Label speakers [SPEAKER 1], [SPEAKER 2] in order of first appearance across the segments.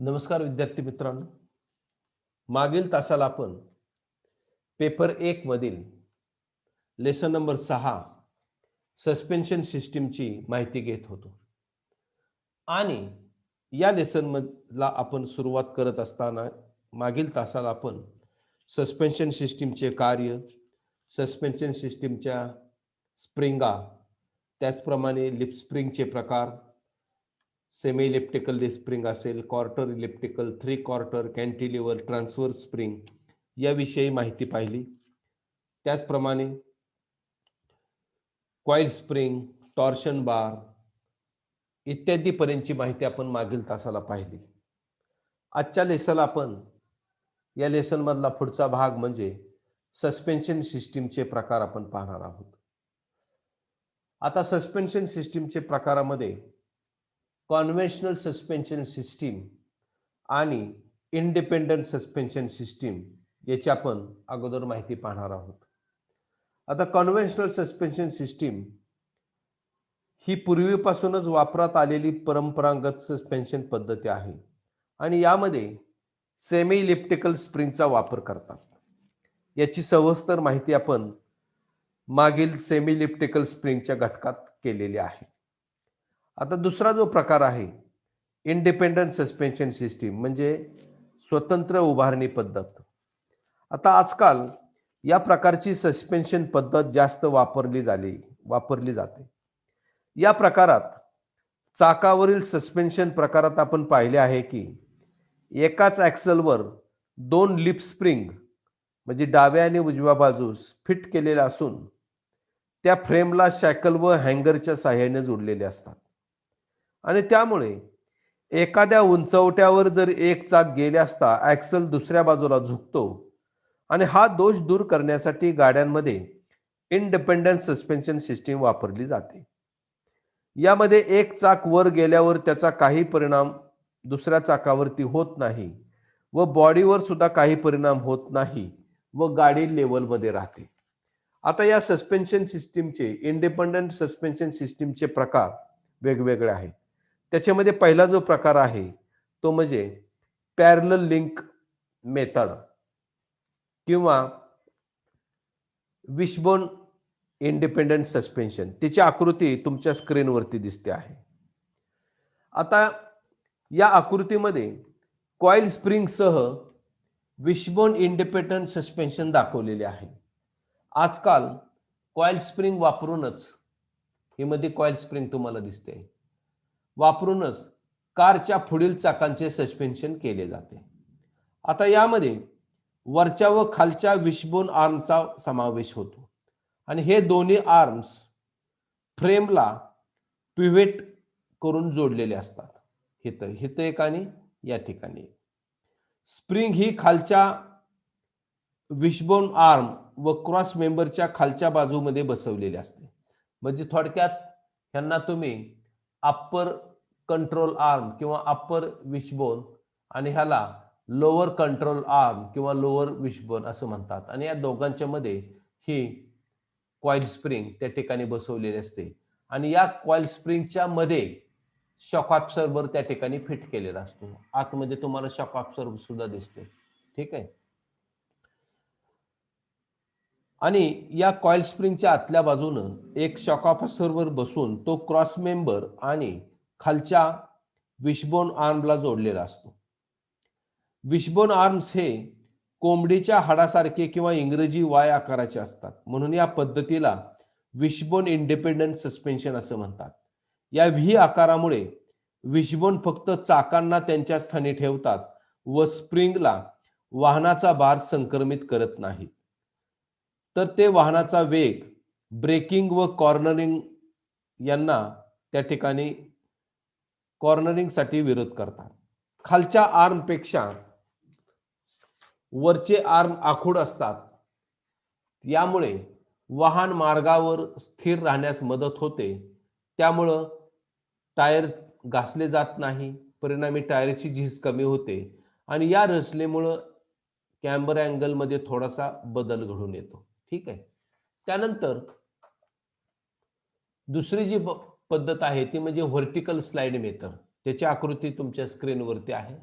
[SPEAKER 1] नमस्कार विद्यार्थी मित्रांनो. मागील तासाला आपण पेपर एक मधील लेसन नंबर सहा सस्पेन्शन सिस्टीमची माहिती घेत होतो. आणि या लेसनमधला आपण सुरुवात करत असताना मागील तासाला आपण सस्पेन्शन सिस्टीमचे कार्य सस्पेन्शन सिस्टीमच्या स्प्रिंगा त्याचप्रमाणे लिप स्प्रिंगचे प्रकार सेमी इलेप्टिकल स्प्रिंग असेल quarter elliptical three quarter cantilever transverse spring याविषयी माहिती पाहिली. त्याचप्रमाणे क्वाईल स्प्रिंग टॉर्शन बार इत्यादी पर्यंतची माहिती आपण मागील तासाला पाहिली. आजच्या लेसनला आपण या लेसन मधला पुढचा भाग म्हणजे सस्पेन्शन सिस्टीमचे प्रकार आपण पाहणार आहोत. आता सस्पेन्शन सिस्टीमचे प्रकारामध्ये कॉन्व्हेन्शनल सस्पेन्शन सिस्टीम आणि इंडिपेंडंट सस्पेन्शन सिस्टीम याची आपण अगोदर माहिती पाहणार आहोत. आता कॉन्व्हेन्शनल सस्पेन्शन सिस्टीम ही पूर्वीपासूनच वापरात आलेली परंपरागत सस्पेन्शन पद्धती आहे आणि यामध्ये सेमी इलिप्टिकल स्प्रिंगचा वापर करतात. याची सविस्तर माहिती आपण मागील सेमी इलिप्टिकल स्प्रिंगच्या घटकात केलेली आहे. आता दुसरा जो प्रकार आहे इंडिपेंडंट सस्पेन्शन सिस्टीम म्हणजे स्वतंत्र उभारणी पद्धत. आता आजकाल या प्रकारची सस्पेन्शन पद्धत जास्त वापरली झाली वापरली जाते. या प्रकारात चाकावरील सस्पेन्शन प्रकारात आपण पाहिले आहे की एकाच ॲक्सलवर दोन लिप स्प्रिंग म्हणजे डाव्या आणि उजव्या बाजूस फिट केलेल्या असून त्या फ्रेमला शॅकल व हँगरच्या साह्याने जोडलेले असतात. आणि त्यामुळे एखाद्या उंचवट्यावर जर एक चाक गेले असता ॲक्सल दुसऱ्या बाजूला झुकतो आणि हा दोष दूर करण्यासाठी गाड्यांमध्ये इंडिपेंडंट सस्पेन्शन सिस्टीम वापरली जाते. यामध्ये एक चाक वर गेल्यावर त्याचा काही परिणाम दुसऱ्या चाकावरती होत नाही व बॉडीवर सुद्धा काही परिणाम होत नाही व गाडी लेवलमध्ये राहते. आता या सस्पेन्शन सिस्टीमचे इंडिपेंडंट सस्पेन्शन सिस्टीमचे प्रकार वेगवेगळे आहेत. त्याच्यामध्ये पहिला जो प्रकार आहे तो म्हणजे पॅरल लिंक मेथड किंवा विशबोन इंडिपेंडंट सस्पेन्शन. तिची आकृती तुमच्या स्क्रीनवरती दिसते आहे. आता या आकृतीमध्ये कॉईल स्प्रिंगसह विशबोन इंडिपेंडंट सस्पेन्शन दाखवलेले आहे. आजकाल कॉईल स्प्रिंग वापरूनच ही मध्ये कॉईल स्प्रिंग तुम्हाला दिसते. वापरूनच कारच्या पुढील चाकांचे सस्पेन्शन केले जाते. आता यामध्ये वरच्या व खालच्या विशबोन आर्मचा समावेश होतो. आणि हे दोन्ही आर्म्स फ्रेमला पिव्हेट करून जोडलेले असतात. हिथं हिथं एक आणि या ठिकाणी स्प्रिंग ही खालच्या विशबोन आर्म व क्रॉस मेंबरच्या खालच्या बाजूमध्ये बसवलेली असते. म्हणजे थोडक्यात ह्यांना तुम्ही अप्पर कंट्रोल आर्म किंवा अप्पर विशबोन आणि ह्याला लोअर कंट्रोल आर्म किंवा लोअर विशबोन असं म्हणतात. आणि या दोघांच्या मध्ये ही कॉईल स्प्रिंग त्या ठिकाणी बसवलेली असते. आणि या कॉईल स्प्रिंगच्या मध्ये शॉक ऑब्सर्वर त्या ठिकाणी फिट केलेला असतो. आतमध्ये तुम्हाला शॉक ऑब्सर्वर सुद्धा दिसते. ठीक आहे? आणि या कॉईल स्प्रिंगच्या आतल्या बाजूनं एक शॉक ऑब्सर्वर बसून तो क्रॉस मेंबर आणि खालच्या विशबोन आर्मला जोडलेला असतो. विशबोन आर्म्स हे कोंबडीच्या हाडासारखे किंवा इंग्रजी वाय आकाराचे असतात. म्हणून या पद्धतीला विशबोन इंडिपेंडंट सस्पेन्शन असं म्हणतात. या व्ही आकारामुळे विशबोन फक्त चाकांना त्यांच्या स्थानी ठेवतात व स्प्रिंगला वाहनाचा भार संक्रमित करत नाहीत. तर ते वाहनाचा वेग ब्रेकिंग व कॉर्नरिंग यांना त्या ठिकाणी कॉर्नरिंगसाठी विरोध करतात. खालच्या आर्मपेक्षा वरचे आर्म आखूड असतात. यामुळे वाहन मार्गावर स्थिर राहण्यास मदत होते. त्यामुळं टायर घासले जात नाही. परिणामी टायरची झीज कमी होते आणि या रचनेमुळं कॅम्बर अँगलमध्ये थोडासा बदल घडून येतो. ठीक आहे. त्यानंतर दुसरी जी पद्धत आहे ती म्हणजे व्हर्टिकल स्लाइड मेथड. त्याची आकृती तुमच्या स्क्रीनवरती आहे.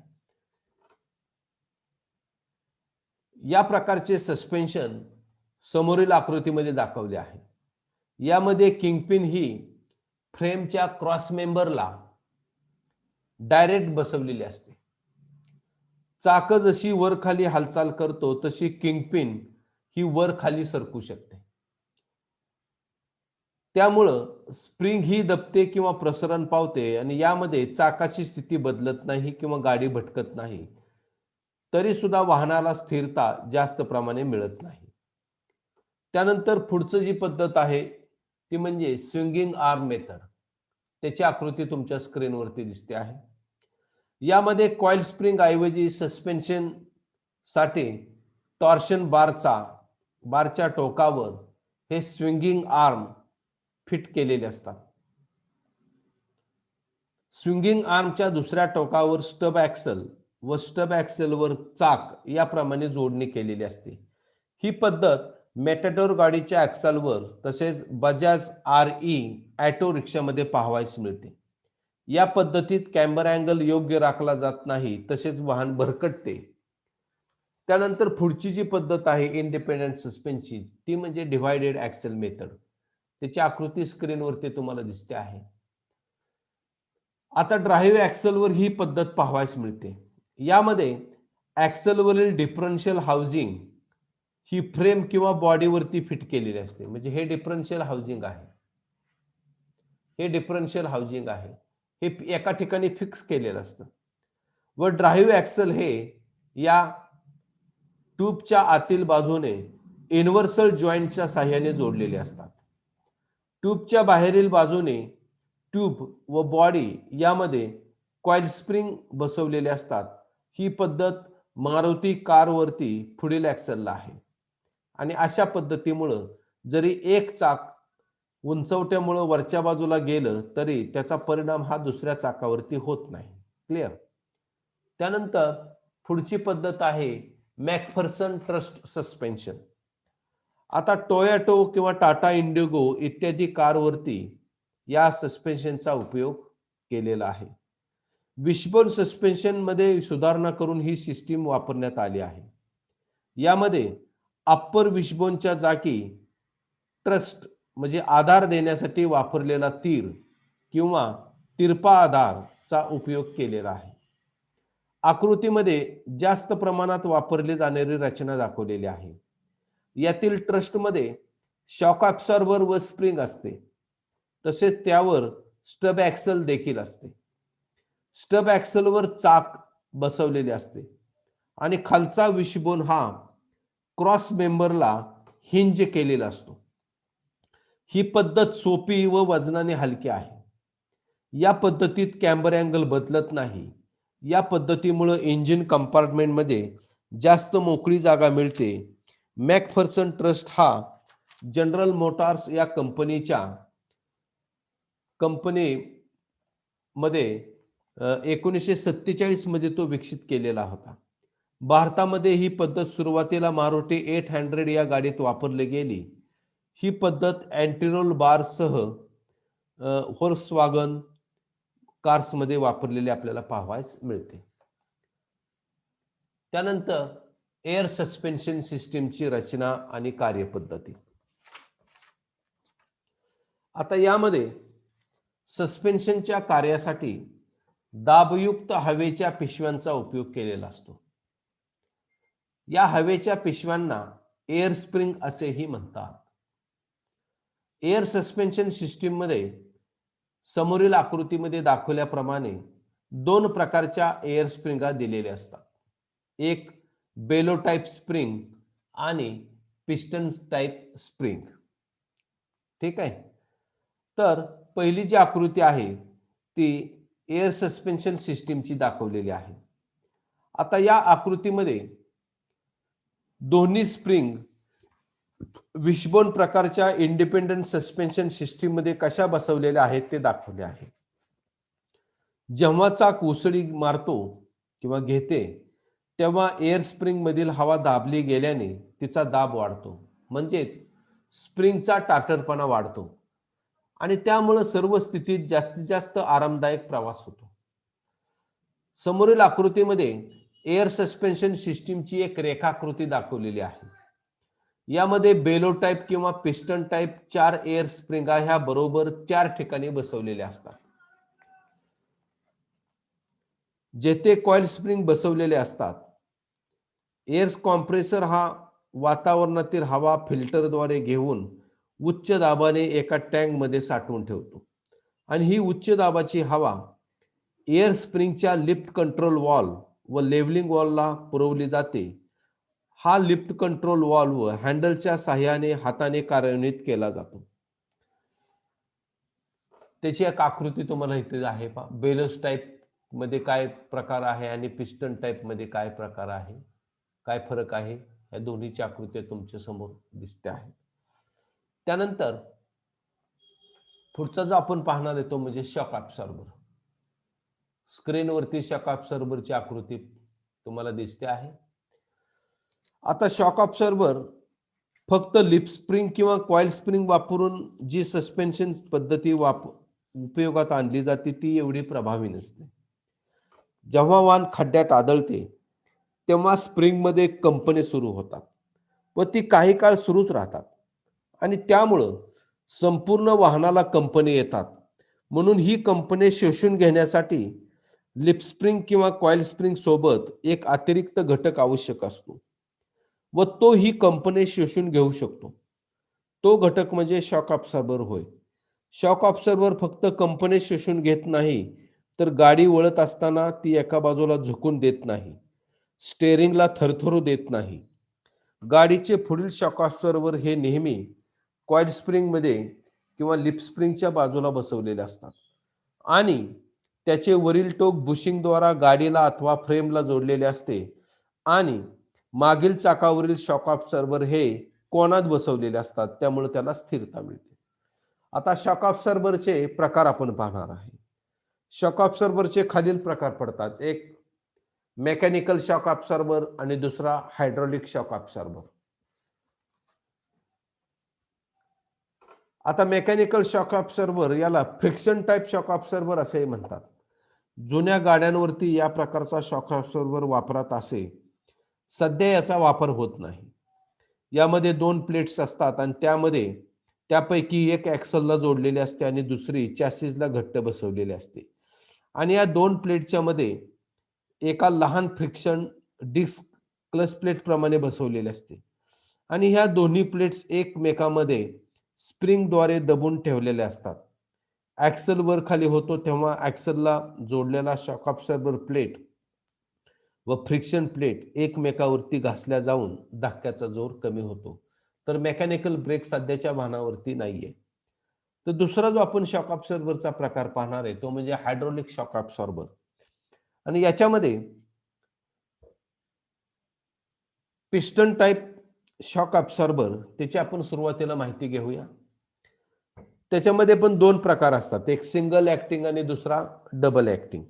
[SPEAKER 1] या प्रकारचे सस्पेन्शन समोरील आकृतीमध्ये दाखवले आहे. यामध्ये किंगपिन ही फ्रेमच्या क्रॉस मेंबरला डायरेक्ट बसवलेली असते. चाक जशी वर खाली हालचाल करतो तशी किंगपिन ही वर खाली सरकू शकते. त्यामुळं स्प्रिंग ही दबते किंवा प्रसरण पावते आणि यामध्ये चाकाची स्थिती बदलत नाही किंवा गाडी भटकत नाही. तरी सुद्धा वाहनाला स्थिरता जास्त प्रमाणे मिळत नाही. त्यानंतर पुढचं जी पद्धत आहे ती म्हणजे स्विंगिंग आर्म मेथड. त्याची आकृती तुमच्या स्क्रीनवरती दिसते आहे. यामध्ये कॉईल स्प्रिंग ऐवजी सस्पेन्शनसाठी टॉर्शन बारचा बारच्या टोकावर हे स्विंगिंग आर्म फिट केलेले असतात. स्विंगिंग आर्मच्या दुसऱ्या टोकावर स्टब ॲक्सल व स्टब ऍक्सेलवर चाक याप्रमाणे जोडणी केलेली असते. ही पद्धत मेटाडोर गाडीच्या ॲक्सलवर तसेच बजाज आर ई ॲटो रिक्षामध्ये पाहावयास मिळते. या पद्धतीत कॅम्बर अँगल योग्य राखला जात नाही तसेच वाहन भरकटते. त्यानंतर पुढची जी पद्धत आहे इंडिपेंडंट सस्पेन्सची ती म्हणजे डिव्हायडेड ॲक्सेल मेथड. त्याची आकृती स्क्रीनवरती तुम्हाला दिसते आहे. आता ड्राईव्ह ॲक्सलवर ही पद्धत पाहावयास मिळते. यामध्ये ॲक्सलवरील डिफरन्शियल हाऊसिंग ही फ्रेम किंवा बॉडीवरती फिट केलेली असते. म्हणजे हे डिफरन्शियल हाऊसिंग आहे. हे डिफरन्शियल हाऊसिंग आहे. हे एका ठिकाणी फिक्स केलेलं असतं. व ड्राईव्ह ऍक्सेल हे या ट्यूबच्या आतील बाजूने इन्व्हर्सल जॉईंटच्या साह्याने जोडलेले असतात. ट्यूबच्या बाहेरील बाजूने ट्यूब व बॉडी यामध्ये कॉईल स्प्रिंग बसवलेले असतात. ही पद्धत मारुती कारवरती पुढील ॲक्सलला आहे. आणि अशा पद्धतीमुळं जरी एक चाक उंचवट्यामुळं वरच्या बाजूला गेलं तरी त्याचा परिणाम हा दुसऱ्या चाकावरती होत नाही. क्लिअर त्यानंतर पुढची पद्धत आहे मॅकफर्सन ट्रस्ट सस्पेन्शन. आता टोयॅटो किंवा टाटा इंडिगो इत्यादी कारवरती या सस्पेन्शनचा उपयोग केलेला आहे. विशबोन सस्पेन्शनमध्ये सुधारणा करून ही सिस्टीम वापरण्यात आली आहे. यामध्ये अप्पर विशबोनच्या जागी ट्रस्ट म्हणजे आधार देण्यासाठी वापरलेला तीर किंवा तिरपा आधारचा उपयोग केलेला आहे. आकृतीमध्ये जास्त प्रमाणात वापरली जाणारी रचना दाखवलेली आहे. यातील ट्रस्टमध्ये शॉक ऑब्सॉर्बर व स्प्रिंग असते. तसेच त्यावर स्टब ॲक्सल देखील असते. स्टब ॲक्सलवर चाक बसवलेले असते. आणि खालचा विशबोन हा क्रॉस मेंबरला हिंज केलेला असतो. ही पद्धत सोपी व वजनाने हलकी आहे. या पद्धतीत कॅम्बर अँगल बदलत नाही. या पद्धतीमुळं इंजिन कंपार्टमेंटमध्ये जास्त मोकळी जागा मिळते. मॅकफर्सन ट्रस्ट हा जनरल मोटार्स या कंपनीच्या कंपनीमध्ये एकोणीसशे सत्तेचाळीसमध्ये तो विकसित केलेला होता. भारतामध्ये ही पद्धत सुरुवातीला मारुती एट हंड्रेड या गाडीत वापरली गेली. ही पद्धत अँटिरोल बारसह होर्स वागन कार्समध्ये वापरलेली आपल्याला पाहावयास मिळते. त्यानंतर एअर सस्पेन्शन सिस्टीमची रचना आणि कार्यपद्धती. आता यामध्ये सस्पेन्शनच्या कार्यासाठी दाबयुक्त हवेच्या पिशव्यांचा उपयोग केलेला असतो. या हवेच्या पिशव्यांना एअर स्प्रिंग असेही म्हणतात. एअर सस्पेन्शन सिस्टीममध्ये समोरील आकृतीमध्ये दाखवल्याप्रमाणे दोन प्रकारच्या एअर स्प्रिंगा दिलेल्या असतात. एक बेलो टाईप स्प्रिंग आणि पिस्टन टाईप स्प्रिंग. ठीक आहे? तर पहिली जी आकृती आहे ती एअर सस्पेन्शन सिस्टीमची दाखवलेली आहे. आता या आकृतीमध्ये दोन्ही स्प्रिंग विशबोन प्रकारच्या इंडिपेंडंट सस्पेन्शन सिस्टीममध्ये कशा बसवलेल्या आहेत ते दाखवले आहे. जेव्हा चाक उसळी मारतो किंवा घेते तेव्हा एअर स्प्रिंगमधील हवा दाबली गेल्याने तिचा दाब वाढतो. म्हणजेच स्प्रिंगचा टाटरपणा वाढतो. आणि त्यामुळं सर्व स्थितीत जास्तीत जास्त आरामदायक प्रवास होतो. समोरील आकृतीमध्ये एअर सस्पेन्शन सिस्टीमची एक रेखाकृती दाखवलेली आहे. यामध्ये बेलो टाईप किंवा पिस्टन टाईप चार एअर स्प्रिंगा ह्या बरोबर चार ठिकाणी बसवलेल्या असतात. जेथे कॉइल स्प्रिंग बसवलेले असतात एअर कॉम्प्रेसर हा वातावरणातील हवा फिल्टरद्वारे घेऊन उच्च दाबाने एका टँकमध्ये साठवून ठेवतो. आणि ही उच्च दाबाची हवा एअर स्प्रिंगच्या लिफ्ट कंट्रोल वॉल व लेव्हलिंग वॉलला पुरवली जाते. हा लिफ्ट कंट्रोल वॉल व हँडलच्या साह्याने हाताने कार्यान्वित केला जातो. त्याची एक आकृती तुम्हाला इथे आहे पा बेलस टाईपमध्ये काय प्रकार आहे आणि पिस्टन टाईपमध्ये काय प्रकार आहे? काय फरक आहे? या दोन्हीच्या आकृत्या तुमच्यासमोर दिसते आहे त्यानंतर पुढचा जो आपण पाहणार आहे तो म्हणजे शॉक ॲब्सॉर्बर स्क्रीनवरती शॉक ॲब्सॉर्बरची आकृती तुम्हाला दिसते आहे. आता शॉक ॲब्सॉर्बर फक्त लिप स्प्रिंग किंवा कॉईल स्प्रिंग वापरून जी सस्पेन्शन पद्धती वाप उपयोगात आणली जाते ती एवढी प्रभावी नसते. जेव्हा वाहन खड्ड्यात आदळते तेव्हा स्प्रिंगमध्ये कंपनी सुरू होतात. व ती काही काळ सुरूच राहतात. आणि त्यामुळं संपूर्ण वाहनाला कंपनी येतात. म्हणून ही कंपनी शोषून घेण्यासाठी लिप स्प्रिंग किंवा कॉईल स्प्रिंग सोबत एक अतिरिक्त घटक आवश्यक असतो. व तो ही कंपनी शोषून घेऊ शकतो. तो घटक म्हणजे शॉक ऑब्सर्वर होय. शॉक ऑब्सर्वर फक्त कंपनी शोषून घेत नाही तर गाडी वळत असताना ती एका बाजूला झुकून देत नाही. स्टेअरिंगला थरथरू देत नाही. गाडीचे पुढील शॉक हे नेहमी क्वाइड स्प्रिंगमध्ये किंवा लिप स्प्रिंगच्या बाजूला बसवलेले असतात. आणि त्याचे वरील टोक बुशिंगद्वारा गाडीला अथवा फ्रेमला जोडलेले असते. आणि मागील चाकावरील शॉक सर्वर हे कोणात बसवलेले असतात त्यामुळे त्याला स्थिरता मिळते. आता शॉक सर्वरचे प्रकार आपण पाहणार आहे. शॉक ऑब्सर्वरचे खालील प्रकार पडतात. एक मेकॅनिकल शॉक ऑब्सॉर्बर आणि दुसरा हायड्रॉलिक शॉक ऑब्सॉर्बर आता मेकॅनिकल शॉक ऑब्सर्वर याला फ्रिक्शन टाईप शॉक ऑब्सर्वर असेही म्हणतात. जुन्या गाड्यांवरती या प्रकारचा शॉक ऑब्सर्वर वापरात असे सध्या याचा वापर होत नाही. यामध्ये दोन प्लेट्स असतात आणि त्यामध्ये त्यापैकी एक ॲक्सलला जोडलेली असते आणि दुसरी चॅसिसला घट्ट बसवलेली असते. आणि या दोन प्लेटच्या मध्ये एका लहान फ्रिक्शन डिस्क क्लच प्लेट प्रमाणे बसवलेले असते. आणि ह्या दोन्ही प्लेट्स एकमेकामध्ये स्प्रिंगद्वारे दबून ठेवलेल्या असतात. ॲक्सल वर खाली होतो तेव्हा ॲक्सलला जोडलेला शॉक ऑब्सर्वर प्लेट व फ्रिक्शन प्लेट एकमेकावरती घासल्या जाऊन धक्क्याचा जोर कमी होतो. तर मेकॅनिकल ब्रेक सध्याच्या वाहनावरती नाहीये. तर दुसरा जो आपण शॉक ऑब्सर्वरचा प्रकार पाहणार आहे तो म्हणजे हायड्रोलिक शॉक ऑब्सॉर्बर आणि याच्यामध्ये पिस्टन टाईप शॉक ऑब्सॉर्बर त्याची आपण सुरुवातीला माहिती घेऊया. त्याच्यामध्ये पण दोन प्रकार असतात एक सिंगल ऍक्टिंग आणि दुसरा डबल ऍक्टिंग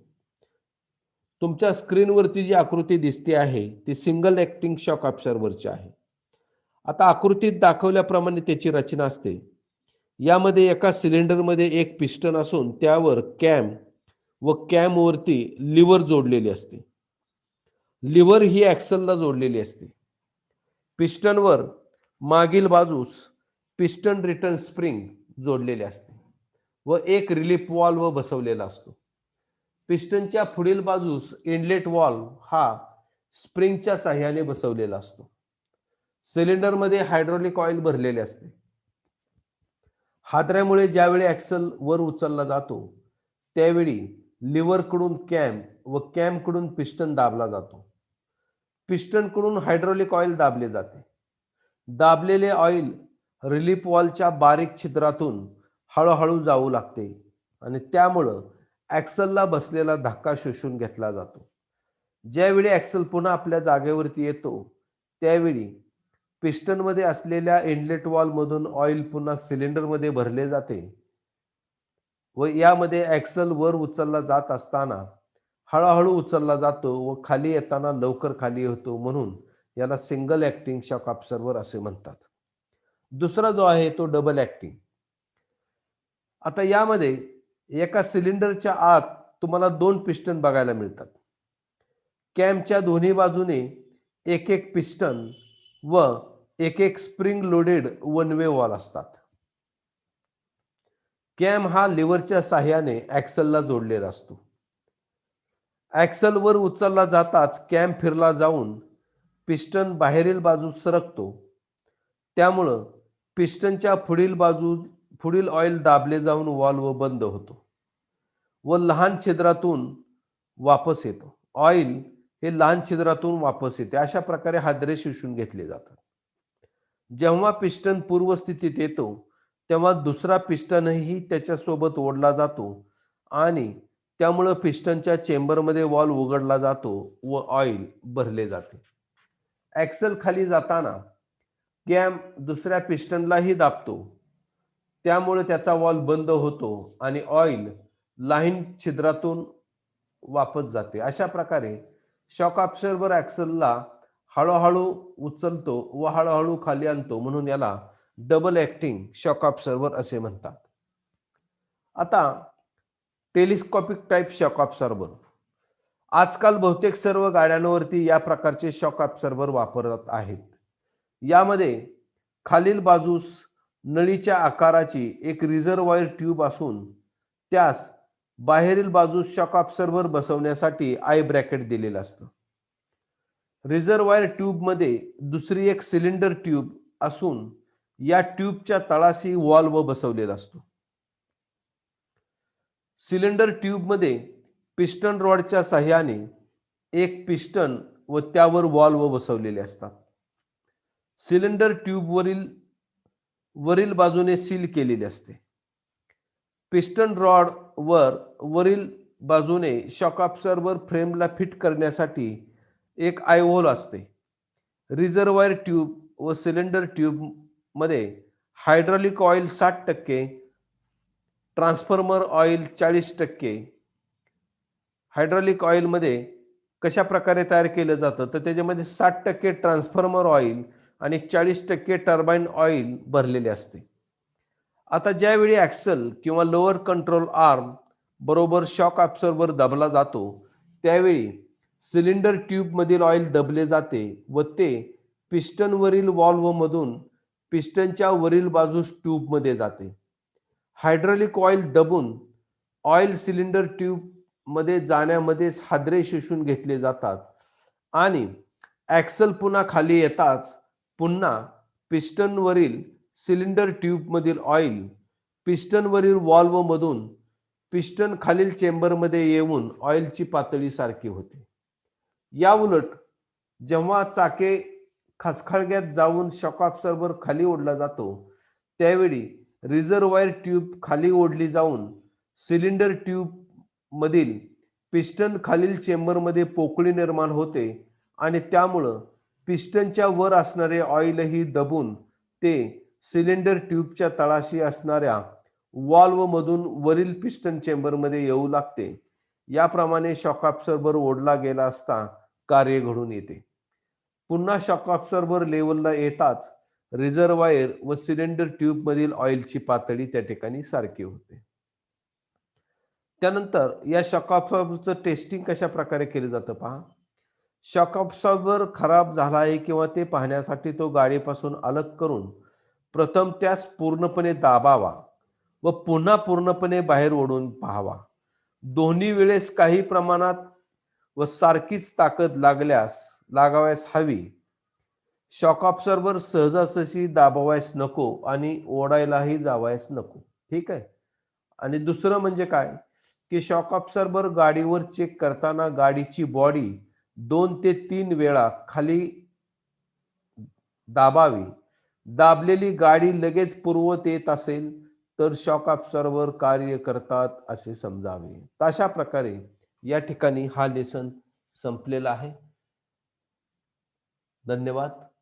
[SPEAKER 1] तुमच्या स्क्रीनवरती जी आकृती दिसते आहे ती सिंगल ऍक्टिंग शॉक ऑब्सर्वरची आहे. आता आकृतीत दाखवल्याप्रमाणे त्याची रचना असते. यामध्ये एका सिलेंडरमध्ये एक पिस्टन असून त्यावर कॅम व कॅमवरती लिव्हर जोडलेली असते. लिव्हर ही ॲक्सलला जोडलेली असते. पिस्टनवर मागील बाजूस पिस्टन रिटर्न स्प्रिंग जोडलेले असते व एक रिलीफ वॉल्व बसवलेला असतो. पिस्टनच्या पुढील बाजूस इनलेट वॉल्व हा स्प्रिंगच्या साह्याने बसवलेला असतो. सिलेंडरमध्ये हायड्रोलिक ऑइल भरलेले असते. हादऱ्यामुळे ज्यावेळी ॲक्सल वर उचलला जातो त्यावेळी लिव्हरकडून कॅम व कॅमकडून पिस्टन दाबला जातो. पिस्टनकडून हायड्रोलिक ऑइल दाबले जाते. दाबलेले ऑइल रिलीफ वॉलच्या बारीक छिद्रातून हळूहळू जाऊ लागते आणि त्यामुळं ॲक्सलला बसलेला धक्का शोषून घेतला जातो. ज्यावेळी ॲक्सल पुन्हा आपल्या जागेवरती येतो त्यावेळी पिस्टनमध्ये असलेल्या इनलेट वॉलमधून ऑइल पुन्हा सिलेंडरमध्ये भरले जाते व यामध्ये ॲक्सल वर उचलला जात असताना हळूहळू उचलला जातो व खाली येताना लवकर खाली होतो म्हणून याला सिंगल ऍक्टिंग शॉक ऑब्झर्वर असे म्हणतात. दुसरा जो आहे तो डबल ऍक्टिंग आता यामध्ये एका सिलेंडरच्या आत तुम्हाला दोन पिस्टन बघायला मिळतात. कॅम्पच्या दोन्ही बाजूने एक एक पिस्टन व एक एक spring loaded one way valve असतात. कॅम हा लिव्हरच्या साह्याने ॲक्सलला जोडलेला असतो. ऍक्सल वर उचलला जाताच कॅम फिरला जाऊन पिस्टन बाहेरील बाजूस सरकतो. त्यामुळं पिस्टनच्या पुढील बाजू पुढील ऑइल दाबले जाऊन वॉल्व बंद होतो व लहान छिद्रातून वापस येतो. ऑइल हे लहान छिद्रातून वापस येते. अशा प्रकारे हादरे शोषून घेतले जातात. जेव्हा पिस्टन पूर्वस्थितीत येतो तेव्हा दुसरा पिस्टनही त्याच्यासोबत ओढला जातो आणि त्यामुळं पिस्टनच्या चेंबरमध्ये वॉल उघडला जातो व ऑइल भरले जाते. ॲक्सल खाली जाताना गॅम दुसऱ्या पिस्टनलाही दाबतो. त्यामुळे त्याचा वॉल बंद होतो आणि ऑइल लाईन छिद्रातून वापस जाते. अशा प्रकारे शॉक ऑब्झर्वर ॲक्सलला हळूहळू उचलतो व हळूहळू खाली आणतो म्हणून याला डबल ऍक्टिंग शॉक ऑब्सर्वर असे म्हणतात. आता टेलिस्कॉपिक टाईप शॉक ऑब्सर्वर आजकाल बहुतेक सर्व गाड्यांवरती या प्रकारचे शॉक ऑब्सर्वर वापरत आहेत. यामध्ये खालील बाजूस नळीच्या आकाराची एक रिझर्वायर ट्यूब असून त्यास बाहेरील बाजूस शॉक ऑब्सर्वर बसवण्यासाठी आय ब्रॅकेट दिलेलं असतं. रिझर्वायर ट्यूबमध्ये दुसरी एक सिलेंडर ट्यूब असून या ट्यूबच्या तळाशी वॉल्व बसवलेला असतो. सिलेंडर ट्यूबमध्ये पिस्टन रॉडच्या साह्याने एक पिस्टन व त्यावर वॉल्व बसवलेले असतात. सिलेंडर ट्यूबवरील वरील बाजूने सील केलेली असते. पिस्टन रॉड वर वरील बाजूने शॉक ऑब्सर्वर फ्रेमला फिट करण्यासाठी एक आयव्होल असते. रिझर्वायर ट्यूब व सिलेंडर ट्यूब मध्ये हायड्रॉलिक ऑइल साठ टक्के ट्रान्सफॉर्मर ऑइल चाळीस टक्के. हायड्रॉलिक ऑइलमध्ये कशा प्रकारे तयार केलं जातं? तर त्याच्यामध्ये साठ टक्के ट्रान्सफॉर्मर ऑइल आणि चाळीस टक्के टर्बाईन ऑइल भरलेले असते. आता ज्यावेळी ॲक्सल किंवा लोअर कंट्रोल आर्म बरोबर शॉक ऑब्झर्वर दबला जातो त्यावेळी सिलेंडर ट्यूबमधील ऑइल दबले जाते व ते पिस्टनवरील वॉल्वमधून पिस्टनच्या वरील बाजूस ट्यूबमध्ये जाते. हायड्रॉलिक ऑइल दबून ऑइल सिलेंडर ट्यूबमध्ये जाण्यामध्येच हादरे शोषून घेतले जातात आणि ॲक्सल पुन्हा खाली येताच पुन्हा पिस्टनवरील सिलेंडर ट्यूबमधील ऑइल पिस्टनवरील वॉल्वमधून पिस्टन खालील चेंबरमध्ये येऊन ऑइलची पातळी सारखी होते. या उलट जेव्हा चाके खासखळग्यात जाऊन शॉक ऑब्झर्वर खाली ओढला जातो. त्यावेळी रिझर्वायर ट्यूब खाली ओढली जाऊन सिलेंडर ट्यूब मधील पिस्टन खालील चेंबरमध्ये पोकळी निर्माण होते आणि त्यामुळं पिस्टनच्या वर असणारे ऑइलही दबून ते सिलेंडर ट्यूबच्या तळाशी असणाऱ्या वॉल्वमधून वरील पिस्टन चेंबरमध्ये येऊ लागते. याप्रमाणे शॉक ऑब्झर्वर ओढला गेला असता कार्य घडून येते. पुन्हा शॉक ऑब्झर्वर लेवलला येताच रिझर्वायर व सिलेंडर ट्यूब मधील ऑइलची पातळी त्या ठिकाणी सारखी होते. त्यानंतर या शॉक ऑब्झर्वरचं टेस्टिंग कशा प्रकारे केलं जातं पहा. शॉक ऑब्झर्वर खराब झाला आहे किंवा ते पाहण्यासाठी तो गाडीपासून अलग करून प्रथम त्यास पूर्णपणे दाबावा व पुन्हा पूर्णपणे बाहेर ओढून पाहावा. दोन्ही वेळेस काही प्रमाणात व सारखीच ताकद लागल्यास लागावयास हवी. शॉक ऑब्झर्वर सहजासहजी दाबावायस नको आणि ओढायलाही जावायस नको. ठीक आहे? आणि दुसरं म्हणजे काय? की शॉक ऑब्झर्वर गाडीवर चेक करताना गाडीची बॉडी दोन ते तीन वेळा खाली दाबावी. दाबलेली गाडी लगेच पूर्वत येत असेल तर शॉक ऑब्झर्वर कार्य करतात असे समजावे. तशा प्रकारे या ठिकाणी हा लेसन संपलेला आहे. धन्यवाद.